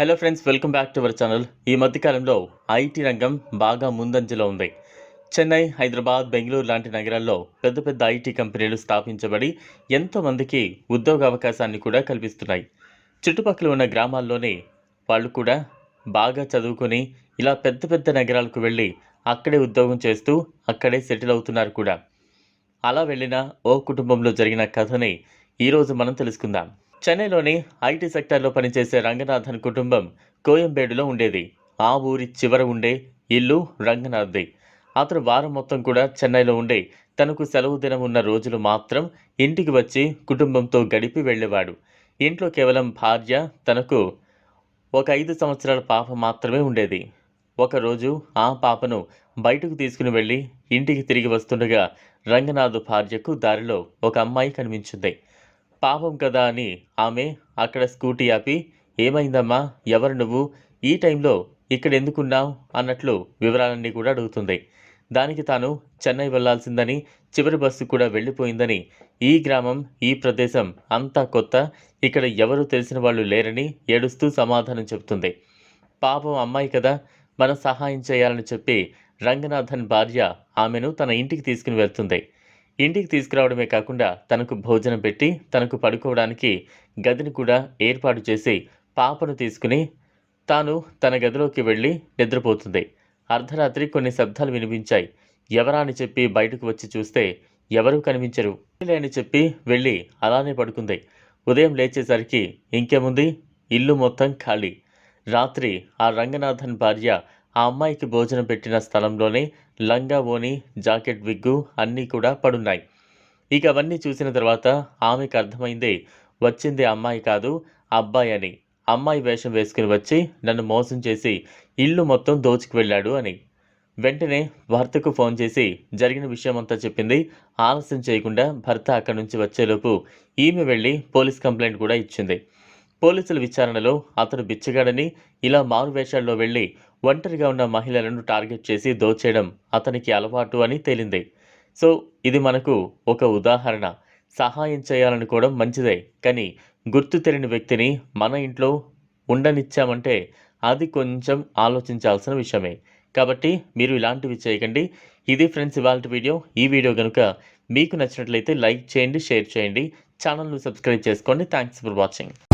Hello friends welcome back to our channel ఈ మధ్యకాలంలో IT రంగం బాగా ముందంజలో ఉంది. చెన్నై హైదరాబాద్ బెంగళూరు లాంటి నగరాల్లో పెద్ద పెద్ద ఐటీ కంపెనీలు స్థాపించబడి ఎంతోమందికి ఉద్యోగ అవకాశాన్ని కూడా కల్పిస్తున్నాయి. చుట్టుపక్కల ఉన్న గ్రామాల్లోనే వాళ్ళు కూడా బాగా చదువుకొని ఇలా పెద్ద పెద్ద నగరాలకు వెళ్ళి అక్కడే ఉద్యోగం చేస్తూ అక్కడే సెటిల్ అవుతున్నారు కూడా. అలా వెళ్ళిన ఓ కుటుంబంలో జరిగిన కథని ఈరోజు మనం తెలుసుకుందాం. చెన్నైలోని ఐటీ సెక్టార్లో పనిచేసే రంగనాథన్ కుటుంబం కోయంబేడులో ఉండేది. ఆ ఊరి చివర ఉండే ఇల్లు రంగనాథ్ది. అతను వారం మొత్తం కూడా చెన్నైలో ఉండే. తనకు సెలవు దినం ఉన్న రోజులు మాత్రం ఇంటికి వచ్చి కుటుంబంతో గడిపి వెళ్ళేవాడు. ఇంట్లో కేవలం భార్య తనకు ఒక ఐదు సంవత్సరాల పాప మాత్రమే ఉండేది. ఒకరోజు ఆ పాపను బయటకు తీసుకుని వెళ్ళి ఇంటికి తిరిగి వస్తుండగా రంగనాథ్ భార్యకు దారిలో ఒక అమ్మాయి కనిపించింది. పాపం కదా అని ఆమె అక్కడ స్కూటీ ఆపి ఏమైందమ్మా? ఎవరు నువ్వు? ఈ టైంలో ఇక్కడ ఎందుకున్నావు? అన్నట్లు వివరాలన్నీ కూడా అడుగుతుంది. దానికి తాను చెన్నై వెళ్ళాల్సిందని చివరి బస్సు కూడా వెళ్ళిపోయిందని ఈ గ్రామం ఈ ప్రదేశం అంతా కొత్త ఇక్కడ ఎవరు తెలిసిన వాళ్ళు లేరని ఏడుస్తూ సమాధానం చెబుతుంది. పాపం అమ్మాయి కదా మనం సహాయం చేయాలని చెప్పి రంగనాథన్ భార్య ఆమెను తన ఇంటికి తీసుకుని వెళ్తుంది. ఇంటికి తీసుకురావడమే కాకుండా తనకు భోజనం పెట్టి తనకు పడుకోవడానికి గదిని కూడా ఏర్పాటు చేసి పాపను తీసుకుని తాను తన గదిలోకి వెళ్ళి నిద్రపోతుంది. అర్ధరాత్రి కొన్ని శబ్దాలు వినిపించాయి. ఎవరా అని చెప్పి బయటకు వచ్చి చూస్తే ఎవరూ కనిపించరు. అని చెప్పి వెళ్ళి అలానే పడుకుంది. ఉదయం లేచేసరికి ఇంకేముంది? ఇల్లు మొత్తం ఖాళీ. రాత్రి ఆ రంగనాథన్ భార్య ఆ అమ్మాయికి భోజనం పెట్టిన స్థలంలోనే లంగా ఓని జాకెట్ విగ్గు అన్నీ కూడా పడున్నాయి. ఇక అవన్నీ చూసిన తర్వాత ఆమెకు అర్థమైంది వచ్చింది అమ్మాయి కాదు అబ్బాయి అని. అమ్మాయి వేషం వేసుకుని వచ్చి నన్ను మోసం చేసి ఇల్లు మొత్తం దోచుకు వెళ్ళాడు అని. వెంటనే భర్తకు ఫోన్ చేసి జరిగిన విషయం అంతా చెప్పింది ఆలస్యం చేయకుండా భర్త అక్కడి నుంచి వచ్చేలోపు ఈమె వెళ్ళి పోలీస్ కంప్లైంట్ కూడా ఇచ్చింది. పోలీసుల విచారణలో అతను బిచ్చగాడని ఇలా మారు వేషాల్లో వెళ్ళి ఒంటరిగా ఉన్న మహిళలను టార్గెట్ చేసి దోచేయడం అతనికి అలవాటు అని తేలింది. సో ఇది మనకు ఒక ఉదాహరణ. సహాయం చేయాలనుకోవడం మంచిదే కానీ గుర్తు తెలియని వ్యక్తిని మన ఇంట్లో ఉండనిచ్చామంటే అది కొంచెం ఆలోచించాల్సిన విషయమే. కాబట్టి మీరు ఇలాంటివి చేయకండి. ఇది ఫ్రెండ్స్ ఇవాళ వీడియో. ఈ వీడియో కనుక మీకు నచ్చినట్లయితే లైక్ చేయండి షేర్ చేయండి. ఛానల్ను సబ్స్క్రైబ్ చేసుకోండి. Thanks for watching.